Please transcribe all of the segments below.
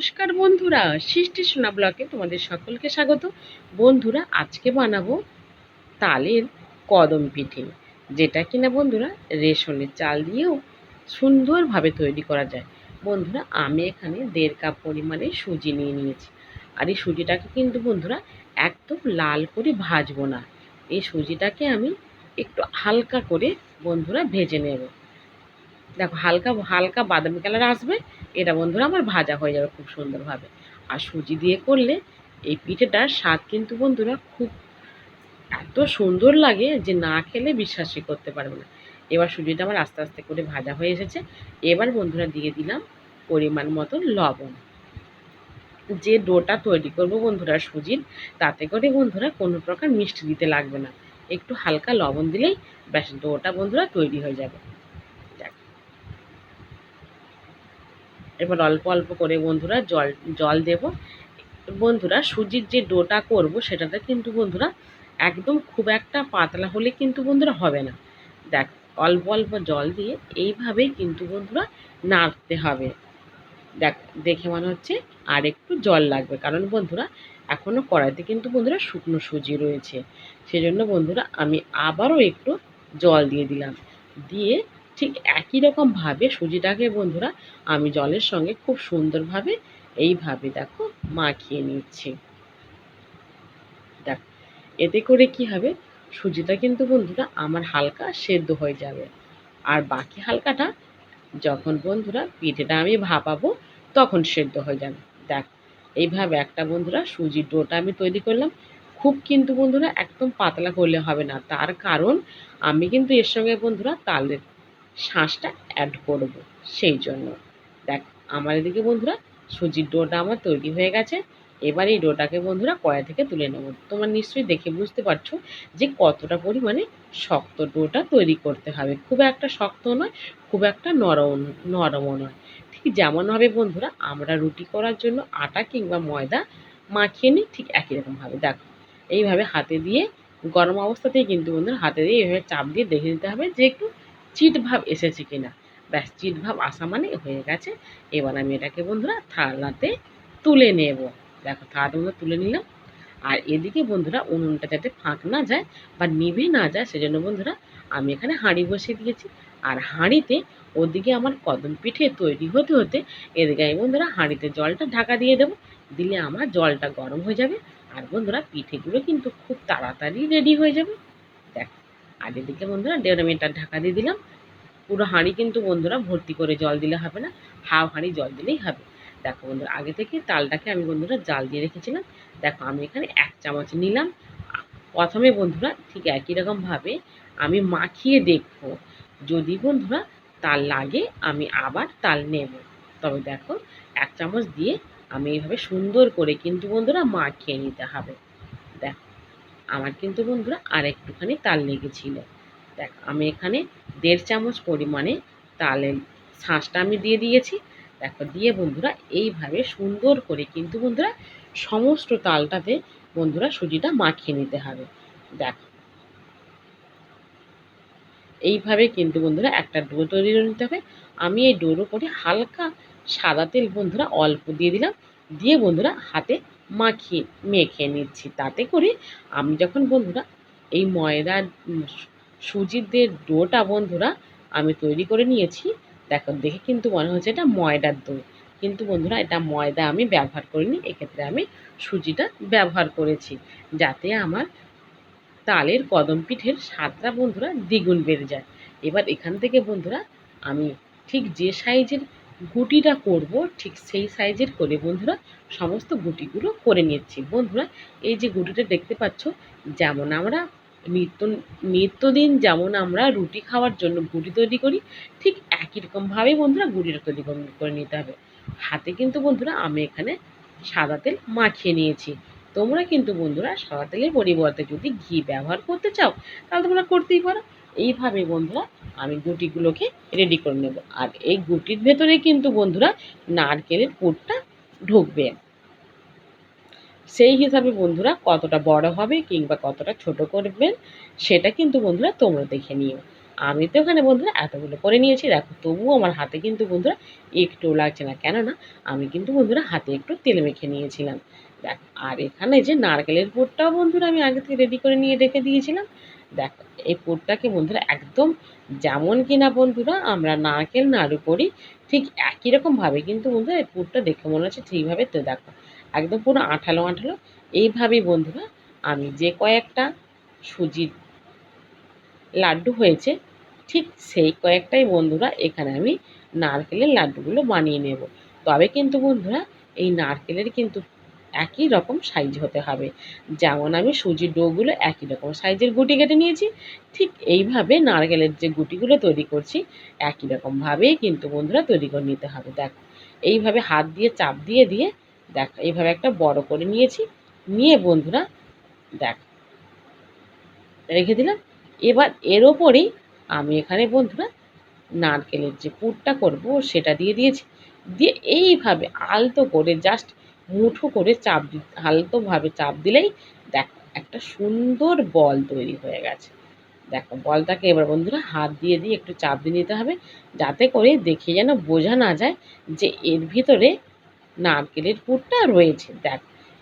নমস্কার বন্ধুরা, সৃষ্টি সোনা ব্লকে তোমাদের সকলকে স্বাগত। বন্ধুরা, আজকে বানাবো তালের কদম পিঠে, যেটা কিনা বন্ধুরা রেশনের চাল দিয়েও সুন্দরভাবে তৈরি করা যায়। বন্ধুরা, আমি এখানে দেড় কাপ পরিমাণে সুজি নিয়ে নিয়েছি। আর এই সুজিটাকে কিন্তু বন্ধুরা একদম লাল করে ভাজবো না। এই সুজিটাকে আমি একটু হালকা করে বন্ধুরা ভেজে নেব। দেখো হালকা হালকা বাদামি কালার আসবে। এটা বন্ধুরা আমার ভাজা হয়ে যাবে খুব সুন্দরভাবে। আর সুজি দিয়ে করলে এই পিঠেটার স্বাদ কিন্তু বন্ধুরা খুব এত সুন্দর লাগে যে না খেলে বিশ্বাসই করতে পারবে না। এবার সুজিটা আমার আস্তে আস্তে করে ভাজা হয়ে এসেছে। এবার বন্ধুরা দিয়ে দিলাম পরিমাণ মতো লবণ। যে ডোটা তৈরি করব বন্ধুরা সুজির, তাতে করে বন্ধুরা কোনো প্রকার মিষ্টি দিতে লাগবে না। একটু হালকা লবণ দিলেই ব্যাস, ডোটা বন্ধুরা তৈরি হয়ে যাবে। এবার অল্প অল্প করে বন্ধুরা জল জল দেব। বন্ধুরা সুজির যে ডোটা করব সেটাতে কিন্তু বন্ধুরা একদম খুব একটা পাতলা হলে কিন্তু বন্ধুরা হবে না। দেখ, অল্প অল্প জল দিয়ে এইভাবেই কিন্তু বন্ধুরা নাড়তে হবে। দেখ, দেখে মনে হচ্ছে আর একটু জল লাগবে। কারণ বন্ধুরা এখনও কড়াইতে কিন্তু বন্ধুরা শুকনো সুজি রয়েছে। সেজন্য বন্ধুরা আমি আবারও একটু জল দিয়ে দিলাম। দিয়ে ঠিক একই রকমভাবে সুজিটাকে বন্ধুরা আমি জলের সঙ্গে খুব সুন্দরভাবে এইভাবে দেখো মাখিয়ে নিচ্ছি। দেখ, এতে করে কি হবে? সুজিটা কিন্তু বন্ধুরা আমার হালকা সেদ্ধ হয়ে যাবে। আর বাকি হালকাটা যখন বন্ধুরা পিঠেটা আমি ভাপাবো, তখন সেদ্ধ হয়ে যাবে। দেখ, এইভাবে একটা বন্ধুরা সুজির ডোটা আমি তৈরি করলাম। খুব কিন্তু বন্ধুরা একদম পাতলা করলে হবে না। তার কারণ আমি কিন্তু এর সঙ্গে বন্ধুরা তালের শাঁসটা অ্যাড করব। সেই জন্য। দেখ, আমার এদিকে বন্ধুরা, সুজির ডোটা আমার তৈরি হয়ে গেছে। এবার এই ডোটাকে বন্ধুরা কড়াই থেকে তুলে নেব। তোমরা নিশ্চয়ই দেখে বুঝতে পারছ যে কতটা পরিমাণে শক্ত ডোটা তৈরি করতে হবে। খুব একটা শক্ত নয়, খুব একটা নরম নরমও নয়। ঠিক যেমনভাবে বন্ধুরা, আমরা রুটি করার জন্য আটা কিংবা ময়দা মাখিয়ে নিই, ঠিক একই রকমভাবে দেখো, এইভাবে হাতে দিয়ে, গরম অবস্থাতেই কিন্তু বন্ধুরা, হাতে দিয়ে এইভাবে চাপ দিয়ে দেখে নিতে হবে যে একটু চিট ভাব এসেছে কিনা? ব্যাস চিট ভাব আসা মানে হয়ে গেছে। এবার আমি এটাকে বন্ধুরা থালাতে তুলে নেব। দেখো, থালাতে বন্ধুরা তুলে নিলাম। আর এদিকে বন্ধুরা উনুনটা যাতে ফাঁক না যায় বা নিভে না যায়, সেজন্য বন্ধুরা আমি এখানে হাঁড়ি বসিয়ে দিয়েছি। আর হাঁড়িতে ওদিকে আমার কদম পিঠে তৈরি হতে হতে এদিকে আমি বন্ধুরা হাঁড়িতে জলটা ঢাকা দিয়ে দেবো। দিলে আমার জলটা গরম হয়ে যাবে। আর বন্ধুরা পিঠেগুলো কিন্তু খুব তাড়াতাড়ি রেডি হয়ে যাবে। আর এদিকে বন্ধুরা দেড় মিনিটার ঢাকা দিয়ে দিলাম। পুরো হাঁড়ি কিন্তু বন্ধুরা ভর্তি করে জল দিলে হবে না, হাফ হাঁড়ি জল দিলেই হবে। দেখো বন্ধুরা, আগে থেকে তালটাকে আমি বন্ধুরা জাল দিয়ে রেখেছিলাম। দেখো আমি এখানে এক চামচ নিলাম। প্রথমে বন্ধুরা ঠিক একই রকমভাবে আমি মাখিয়ে দেখব। যদি বন্ধুরা তাল লাগে, আমি আবার তাল নেব। তবে দেখো, এক চামচ দিয়ে আমি এইভাবে সুন্দর করে কিন্তু বন্ধুরা মাখিয়ে নিতে হবে। দেখো। আমার কিন্তু বন্ধুরা আর একটুখানি তাল লেগেছিল। দেখ, আমি এখানে দেড় চামচ পরিমাণে তালের শাঁসটা আমি দিয়ে দিয়েছি। দেখো, দিয়ে বন্ধুরা এইভাবে সুন্দর করে কিন্তু বন্ধুরা সমস্ত তালটাতে বন্ধুরা সুজিটা মাখিয়ে নিতে হবে। দেখো। এইভাবে কিন্তু বন্ধুরা একটা ডো তৈরি করে নিতে হবে। আমি এই ডোর উপরে হালকা সাদা তেল বন্ধুরা অল্প দিয়ে দিলাম। দিয়ে বন্ধুরা হাতে মাখিয়ে, মেখে নিচ্ছি। তাতে করে আমি যখন বন্ধুরা, এই ময়দার সুজির দিয়ে ডোটা বন্ধুরা, আমি তৈরি করে নিয়েছি, দেখো, দেখে কিন্তু মনে হচ্ছে এটা ময়দার দই। কিন্তু বন্ধুরা, এটা ময়দা আমি ব্যবহার করিনি, এক্ষেত্রে আমি সুজিটা ব্যবহার করেছি, যাতে আমার তালের কদম পিঠের স্বাদটা বন্ধুরা দ্বিগুণ বেড়ে যায়। এবার এখান থেকে বন্ধুরা, আমি ঠিক যে সাইজের গুটিটা করব, ঠিক সেই সাইজের করে বন্ধুরা সমস্ত গুটিগুলো করে নিচ্ছি। বন্ধুরা, এই যে গুটিটা দেখতে পাচ্ছ, যেমন আমরা নিত্য, নিত্যদিন যেমন আমরা রুটি খাওয়ার জন্য গুটি তৈরি করি, ঠিক একই রকমভাবেই বন্ধুরা গুটিটা তৈরি করে নিতে হবে। হাতে কিন্তু বন্ধুরা আমি এখানে সাদা তেল মাখিয়ে নিয়েছি। তোমরা কিন্তু বন্ধুরা সাদা তেলের পরিবর্তে যদি ঘি ব্যবহার করতে চাও, তাহলে তোমরা করতেই পারো। এইভাবে বন্ধুরা আমি গুটিগুলোকে রেডি করে নেব। আর এই গুটির ভেতরে কিন্তু বন্ধুরা নারকেলের পুরটা ঢুকবে। সেই হিসাবে বন্ধুরা কতটা বড় হবে কিংবা কতটা ছোট করবেন, সেটা কিন্তু বন্ধুরা তোমরা দেখে নিও। আমি তো এখানে বন্ধুরা এতগুলো করে নিয়েছি, দেখো তবুও আমার হাতে কিন্তু বন্ধুরা একটুও লাগছে না। কেননা আমি কিন্তু বন্ধুরা হাতে একটু তেল মেখে নিয়েছিলাম। দেখ, আর এখানে যে নারকেলের পুরটাও বন্ধুরা আমি আগে থেকে রেডি করে নিয়ে রেখে দিয়েছিলাম। দেখো, এই পুরটাকে বন্ধুরা একদম যেমন কিনা বন্ধুরা আমরা নারকেল নাড়ু করি, ঠিক একই রকমভাবে কিন্তু বন্ধুরা এই পুরটা দেখে মনে হচ্ছে ঠিকভাবে তো দেখো, একদম পুরো আঠালো আঠালো। এইভাবেই বন্ধুরা আমি যে কয়েকটা সুজির লাড্ডু হয়েছে, ঠিক সেই কয়েকটাই বন্ধুরা এখানে আমি নারকেলের লাড্ডুগুলো বানিয়ে নেব। তবে কিন্তু বন্ধুরা এই নারকেলের কিন্তু একই রকম সাইজ হতে হবে। যেমন আমি সুজির ডোগুলো একই রকম সাইজের গুটি কেটে নিয়েছি, ঠিক এইভাবে নারকেলের যে গুটিগুলো তৈরি করছি, একই রকমভাবেই কিন্তু বন্ধুরা তৈরি করে নিতে হবে। দেখো, এইভাবে হাত দিয়ে, চাপ দিয়ে দিয়ে দেখ, এইভাবে একটা বড় করে নিয়েছি, নিয়ে বন্ধুরা দেখ, রেখে দিলাম। এবার এর ওপরেই আমি এখানে বন্ধুরা নারকেলের যে পুরটা করব সেটা দিয়ে দিয়েছি। দিয়ে এইভাবে আলতো করে জাস্ট মুঠো করে চাপ দি আলতোভাবে চাপ দিলেই দেখো, একটা সুন্দর বল তৈরি হয়ে গেছে। দেখো, বলটাকে এবার বন্ধুরা হাত দিয়ে দিয়ে একটু চাপ দিয়ে নিতে হবে যাতে করে দেখে যেন বোঝা না যায় যে এর ভিতরে নারকেলের পুরটা রয়েছে। দেখ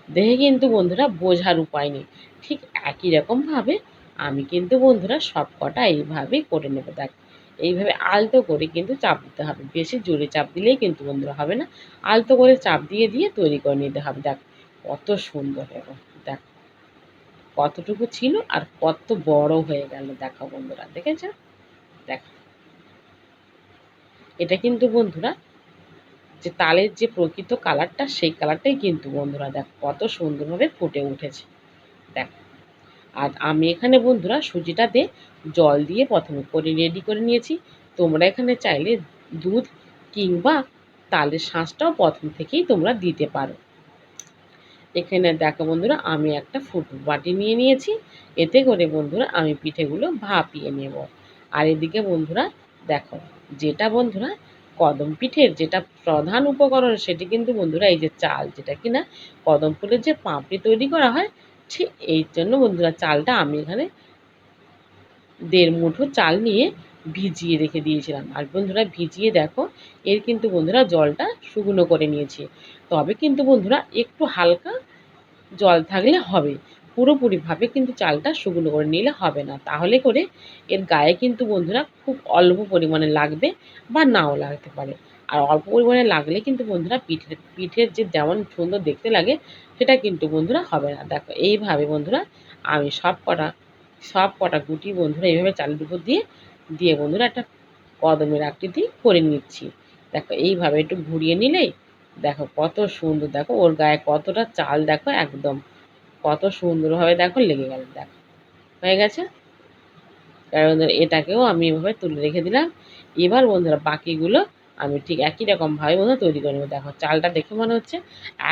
দেখে কিন্তু বন্ধুরা বোঝার উপায় নেই। ঠিক একই রকমভাবে আমি কিন্তু বন্ধুরা সব কটা এইভাবেই করে নেব। দেখ এইভাবে আলতো করে কিন্তু চাপ দিতে হবে। বেশি জোরে চাপ দিলেই কিন্তু বন্ধুরা হবে না। আলতো করে চাপ দিয়ে দিয়ে তৈরি করে নিতে হবে। দেখ, কত সুন্দর এবং দেখ, কতটুকু ছিল আর কত বড় হয়ে গেল। দেখো বন্ধুরা, দেখেছ? দেখ। এটা কিন্তু বন্ধুরা, যে তালের যে প্রকৃত কালারটা সেই কালারটাই কিন্তু বন্ধুরা, দেখ, কত সুন্দরভাবে ফুটে উঠেছে। দেখ আর আমি এখানে বন্ধুরা সুজিটাতে জল দিয়ে প্রথমে করে রেডি করে নিয়েছি। তোমরা এখানে চাইলে দুধ কিংবা তালের শাঁসটাও প্রথম থেকেই তোমরা দিতে পারো। এখানে দেখো বন্ধুরা, আমি একটা ফুটো বাটি নিয়ে নিয়েছি। এতে করে বন্ধুরা আমি পিঠেগুলো ভাপিয়ে নেব। আর এদিকে বন্ধুরা দেখো, যেটা বন্ধুরা কদম পিঠের যেটা প্রধান উপকরণ, সেটি কিন্তু বন্ধুরা এই যে চাল, যেটা কিনা কদম ফুলের যে পাঁপড়ি তৈরি করা হয় ঠিক এই জন্য বন্ধুরা চালটা আমি এখানে দেড় মুঠো চাল নিয়ে ভিজিয়ে রেখে দিয়েছিলাম। আর বন্ধুরা ভিজিয়ে দেখো, এর কিন্তু বন্ধুরা জলটা শুকনো করে নিয়েছি। তবে কিন্তু বন্ধুরা একটু হালকা জল থাকলে হবে। পুরোপুরিভাবে কিন্তু চালটা শুকনো করে নিলে হবে না। তাহলে করে এর গায়ে কিন্তু বন্ধুরা খুব অল্প পরিমাণে লাগবে বা নাও লাগতে পারে। আর অল্প পরিমাণে লাগলে কিন্তু বন্ধুরা পিঠের পিঠের যে যেমন সুন্দর দেখতে লাগে, সেটা কিন্তু বন্ধুরা হবে না। দেখো, এইভাবে বন্ধুরা আমি সব কটা সব কটা গুটি বন্ধুরা এইভাবে চালের উপর দিয়ে দিয়ে বন্ধুরা একটা কদমের আকৃতি করে নিচ্ছি। দেখো, এইভাবে একটু ঘুরিয়ে নিলেই দেখো কত সুন্দর, দেখো ওর গায়ে কতটা চাল, দেখো একদম কত সুন্দরভাবে দেখো লেগে গেল, দেখো। হয়ে গেছে? কারণ এটাকেও আমি এভাবে তুলে রেখে দিলাম। এবার বন্ধুরা বাকিগুলো আমি ঠিক একই রকমভাবে বন্ধুরা তৈরি করে নেব। দেখো, চালটা দেখে মনে হচ্ছে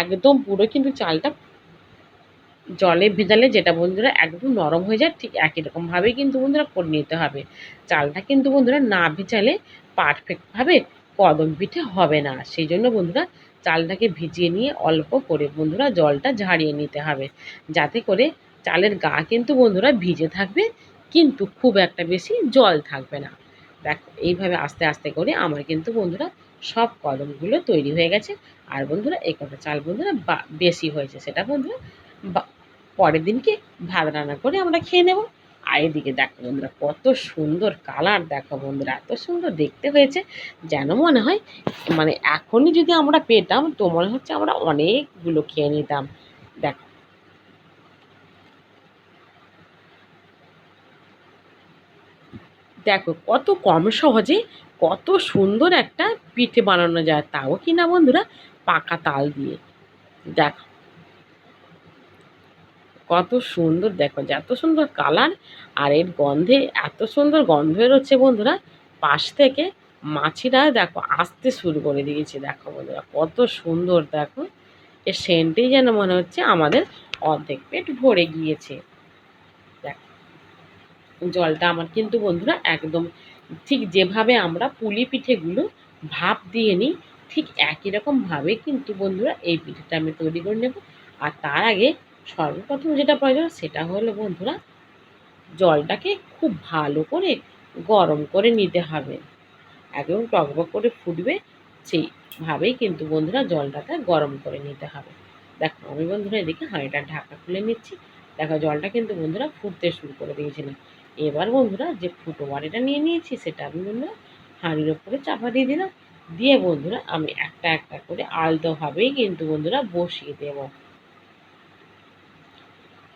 একদম পুরো কিন্তু চালটা জলে ভেজালে যেটা বন্ধুরা একদম নরম হয়ে যায়, ঠিক একই রকমভাবেই কিন্তু বন্ধুরা করে নিতে হবে। চালটা কিন্তু বন্ধুরা না ভেজালে পারফেক্টভাবে কদম পিঠে হবে না। সেই জন্য বন্ধুরা চালটাকে ভিজিয়ে নিয়ে অল্প করে বন্ধুরা জলটা ঝাড়িয়ে নিতে হবে। যাতে করে চালের গা কিন্তু বন্ধুরা ভিজে থাকবে, কিন্তু খুব একটা বেশি জল থাকবে না। দেখ, এইভাবে আস্তে আস্তে করে আমার কিন্তু বন্ধুরা সব কদমগুলো তৈরি হয়ে গেছে। আর বন্ধুরা, এই কটা চাল বন্ধুরা বেশি হয়েছে সেটা বন্ধুরা পরের দিনকে ভাত রান্না করে আমরা খেয়ে নেব। আর এদিকে দেখো বন্ধুরা, কত সুন্দর কালার দেখো বন্ধুরা, এত সুন্দর দেখতে হয়েছে। যেন মনে হয় মানে এখনই যদি আমরা পেতাম, তো মনে হচ্ছে আমরা অনেকগুলো খেয়ে নিতাম। দেখো দেখো, কত কম সহজে কত সুন্দর একটা পিঠে বানানো যায় তাও কি না বন্ধুরা? পাকা তাল দিয়ে। দেখো। কত সুন্দর, দেখো এত সুন্দর কালার আর এর গন্ধে, এত সুন্দর গন্ধ বেরোচ্ছে বন্ধুরা, পাশ থেকে মাছিরা, দেখো, আসতে শুরু করে দিয়েছে, দেখো বন্ধুরা, কত সুন্দর, দেখো। এর সেন্টেই যেন মনে হচ্ছে আমাদের অর্ধেক পেট ভরে গিয়েছে। জলটা আমার কিন্তু বন্ধুরা একদম ঠিক যেভাবে আমরা পুলি পিঠেগুলো ভাপ দিয়ে নিই, ঠিক একই রকমভাবে কিন্তু বন্ধুরা এই পিঠেটা আমি তৈরি করে নেব। আর তার আগে সর্বপ্রথম যেটা প্রয়োজন সেটা হলো বন্ধুরা জলটাকে খুব ভালো করে গরম করে নিতে হবে। একদম টকবক করে ফুটবে, সেইভাবেই কিন্তু বন্ধুরা জলটাকে গরম করে নিতে হবে। দেখো আমি বন্ধুরা এদিকে হাঁড়িটা ঢাকা খুলে নিচ্ছি। দেখো জলটা কিন্তু বন্ধুরা ফুটতে শুরু করে দিয়েছিল এবার বন্ধুরা যে ফুটো বাড়িটা নিয়ে নিয়েছি, সেটা আমি বন্ধুরা হাঁড়ির ওপরে চাপা দিয়ে দিলাম। দিয়ে বন্ধুরা আমি একটা একটা করে আলতোভাবেই কিন্তু বন্ধুরা বসিয়ে দেব।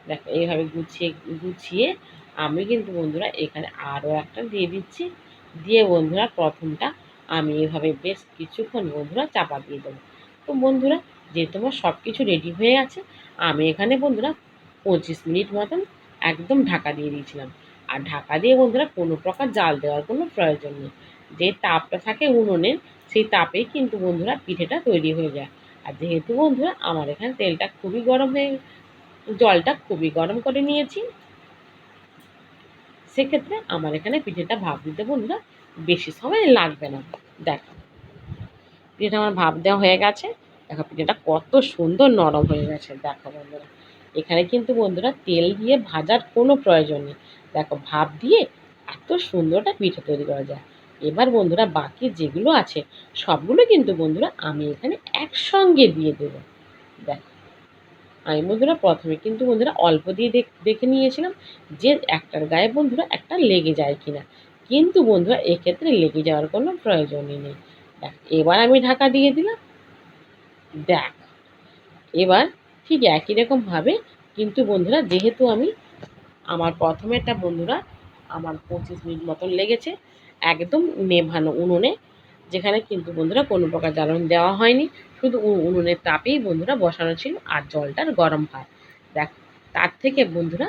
দেখো, এইভাবে গুছিয়ে গুছিয়ে আমি কিন্তু বন্ধুরা এখানে আরও একটা দিয়ে দিচ্ছি। দিয়ে বন্ধুরা প্রথমটা আমি এভাবে বেশ কিছুক্ষণ বন্ধুরা চাপা দিয়ে দেবো। তো বন্ধুরা, যেহেতু আমার সব কিছু রেডি হয়ে আছে আমি এখানে বন্ধুরা পঁচিশ মিনিট মতন একদম ঢাকা দিয়ে দিয়েছিলাম। আর ঢাকা দিয়ে বন্ধুরা কোনো প্রকার জাল দেওয়ার কোনো প্রয়োজন নেই। যে তাপটা থাকে উনুনের, সেই তাপেই কিন্তু বন্ধুরা পিঠেটা তৈরি হয়ে যায়। আর যেহেতু বন্ধুরা আমার এখানে তেলটা খুবই গরম হয়ে, জলটা খুবই গরম করে নিয়েছি, সেক্ষেত্রে আমার এখানে পিঠেটা ভাপ দিতে বন্ধুরা বেশি সময় লাগবে না। দেখো, পিঠেটা আমার ভাপ দেওয়া হয়ে গেছে। দেখো, পিঠেটা কত সুন্দর নরম হয়ে গেছে। দেখো বন্ধুরা, এখানে কিন্তু বন্ধুরা তেল দিয়ে ভাজার কোনো প্রয়োজন নেই। দেখো, ভাপ দিয়ে এত সুন্দরটা পিঠে তৈরি করা যায়। এবার বন্ধুরা, বাকি যেগুলো আছে, সবগুলো কিন্তু বন্ধুরা আমি এখানে একসঙ্গে দিয়ে দেবো। দেখো, আমি বন্ধুরা প্রথমে কিন্তু বন্ধুরা অল্প দিয়ে দেখে নিয়েছিলাম যে একটার গায়ে বন্ধুরা একটা লেগে যায় কিনা। কিন্তু বন্ধুরা, এক্ষেত্রে লেগে যাওয়ার কোনো প্রয়োজনই নেই। দেখ, এবার আমি ঢাকা দিয়ে দিলাম। দেখ, এবার ঠিক একই রকমভাবে কিন্তু বন্ধুরা, যেহেতু আমি আমার প্রথমেরটা বন্ধুরা আমার পঁচিশ মিনিট মতন লেগেছে, একদম নেভানো উনুনে, যেখানে কিন্তু বন্ধুরা কোনো প্রকার জ্বালানি দেওয়া হয়নি, শুধু উনুনের তাপেই বন্ধুরা বসানো ছিল আর জলটার গরম ভাত দেখ, তার থেকে বন্ধুরা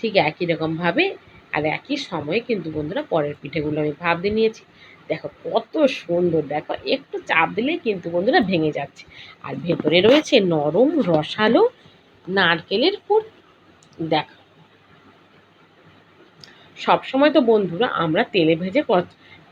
ঠিক একই রকমভাবে আর একই সময়ে কিন্তু বন্ধুরা পরের পিঠেগুলো আমি ভাব দিয়ে নিয়েছি। দেখো কত সুন্দর, দেখো একটু চাপ দিলেই কিন্তু বন্ধুরা ভেঙে যাচ্ছে। আর ভেতরে রয়েছে নরম রসালো নারকেলের পুর। দেখো সবসময় তো বন্ধুরা আমরা তেলে ভেজে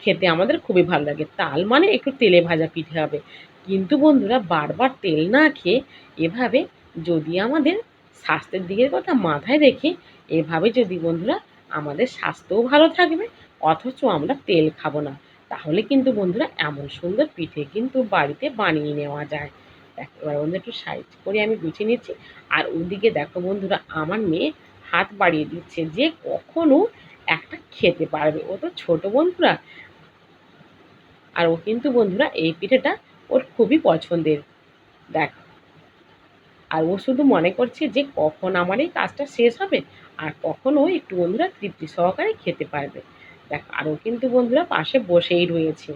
খেতে আমাদের খুবই ভালো লাগে। তাল মানে একটু তেলে ভাজা পিঠে হবে। কিন্তু বন্ধুরা বারবার তেল না খেয়ে এভাবে যদি আমাদের স্বাস্থ্যের দিকের কথা মাথায় রেখে এভাবে যদি বন্ধুরা আমাদের স্বাস্থ্যও ভালো থাকবে, অথচ আমরা তেল খাব না, তাহলে কিন্তু বন্ধুরা এমন সুন্দর পিঠে কিন্তু বাড়িতে বানিয়ে নেওয়া যায়। দেখো, এবার বন্ধু একটু সাইজ করে আমি গুছিয়ে নিচ্ছি। আর ওদিকে দেখো বন্ধুরা, আমার মেয়ে হাত বাড়িয়ে দিচ্ছে। যে কখনো একটা খেতে পারবে। ও তো ছোটো বন্ধুরা। আর ও কিন্তু বন্ধুরা, এই পিঠেটা ওর খুবই পছন্দের। দেখ। আর ও শুধু মনে করছে যে কখন আমার এই কাজটা শেষ হবে, আর কখন ও একটু বন্ধুরা তৃপ্তি সহকারে খেতে পারবে। দেখ আরও কিন্তু বন্ধুরা পাশে বসেই রয়েছে।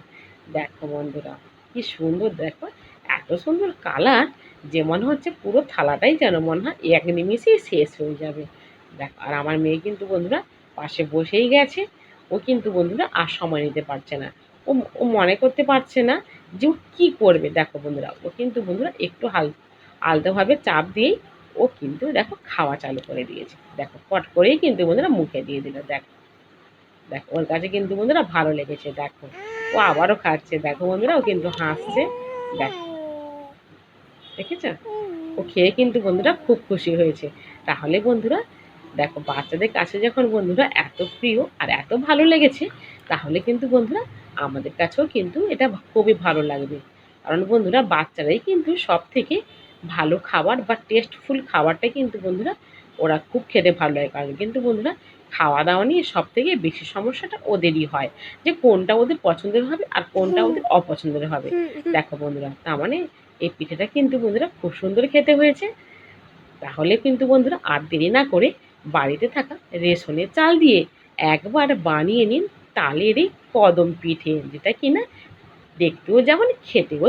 দেখো বন্ধুরা, কি সুন্দর, দেখো, এত সুন্দর কালার যে মনে হচ্ছে পুরো থালাটাই যেন মনে হয় এক নিমিষেই শেষ হয়ে যাবে। দেখো, আর আমার মেয়ে কিন্তু বন্ধুরা পাশে বসেই গেছে। ও কিন্তু বন্ধুরা আর সময় নিতে পারছে না। ও ও মনে করতে পারছে না যে ও কী করবে। দেখো বন্ধুরা, ও কিন্তু বন্ধুরা একটু হাল, আলতোভাবে চাপ দিয়েই ও কিন্তু দেখো খাওয়া চালু করে দিয়েছে। দেখো, পট করেই কিন্তু বন্ধুরা মুখে দিয়ে দিল, দেখো। দেখো, ওর কাছে কিন্তু বন্ধুরা ভালো লেগেছে, দেখো। ও আবারও খাচ্ছে, দেখো বন্ধুরা, ও কিন্তু হাসছে, দেখো। দেখেছ? ও খেয়ে কিন্তু বন্ধুরা খুব খুশি হয়েছে। তাহলে বন্ধুরা দেখো বাচ্চাদের কাছে যখন বন্ধুরা এত প্রিয় আর এত ভালো লেগেছে তাহলে কিন্তু বন্ধুরা আমাদের কাছেও কিন্তু এটা খুবই ভালো লাগবে। কারণ বন্ধুরা বাচ্চারাই কিন্তু সব থেকে ভালো খাবার বা টেস্টফুল খাবারটা কিন্তু বন্ধুরা ওরা খুব খেতে ভালো লাগে কারণ কিন্তু বন্ধুরা খাওয়া দাওয়া নিয়ে সব থেকে বেশি সমস্যাটা ওদেরই হয়। যে কোনটা ওদের পছন্দের হবে আর কোনটা ওদের অপছন্দের হবে। দেখো বন্ধুরা তার মানে এই পিঠেটা কিন্তু বন্ধুরা খুব সুন্দর খেতে হয়েছে। তাহলে কিন্তু বন্ধুরা আর দেরি না করে বাড়িতে থাকা রেশনের চাল দিয়ে একবার বানিয়ে নিন তালের এই কদম পিঠে, যেটা কিনা দেখতেও যেমন খেতেও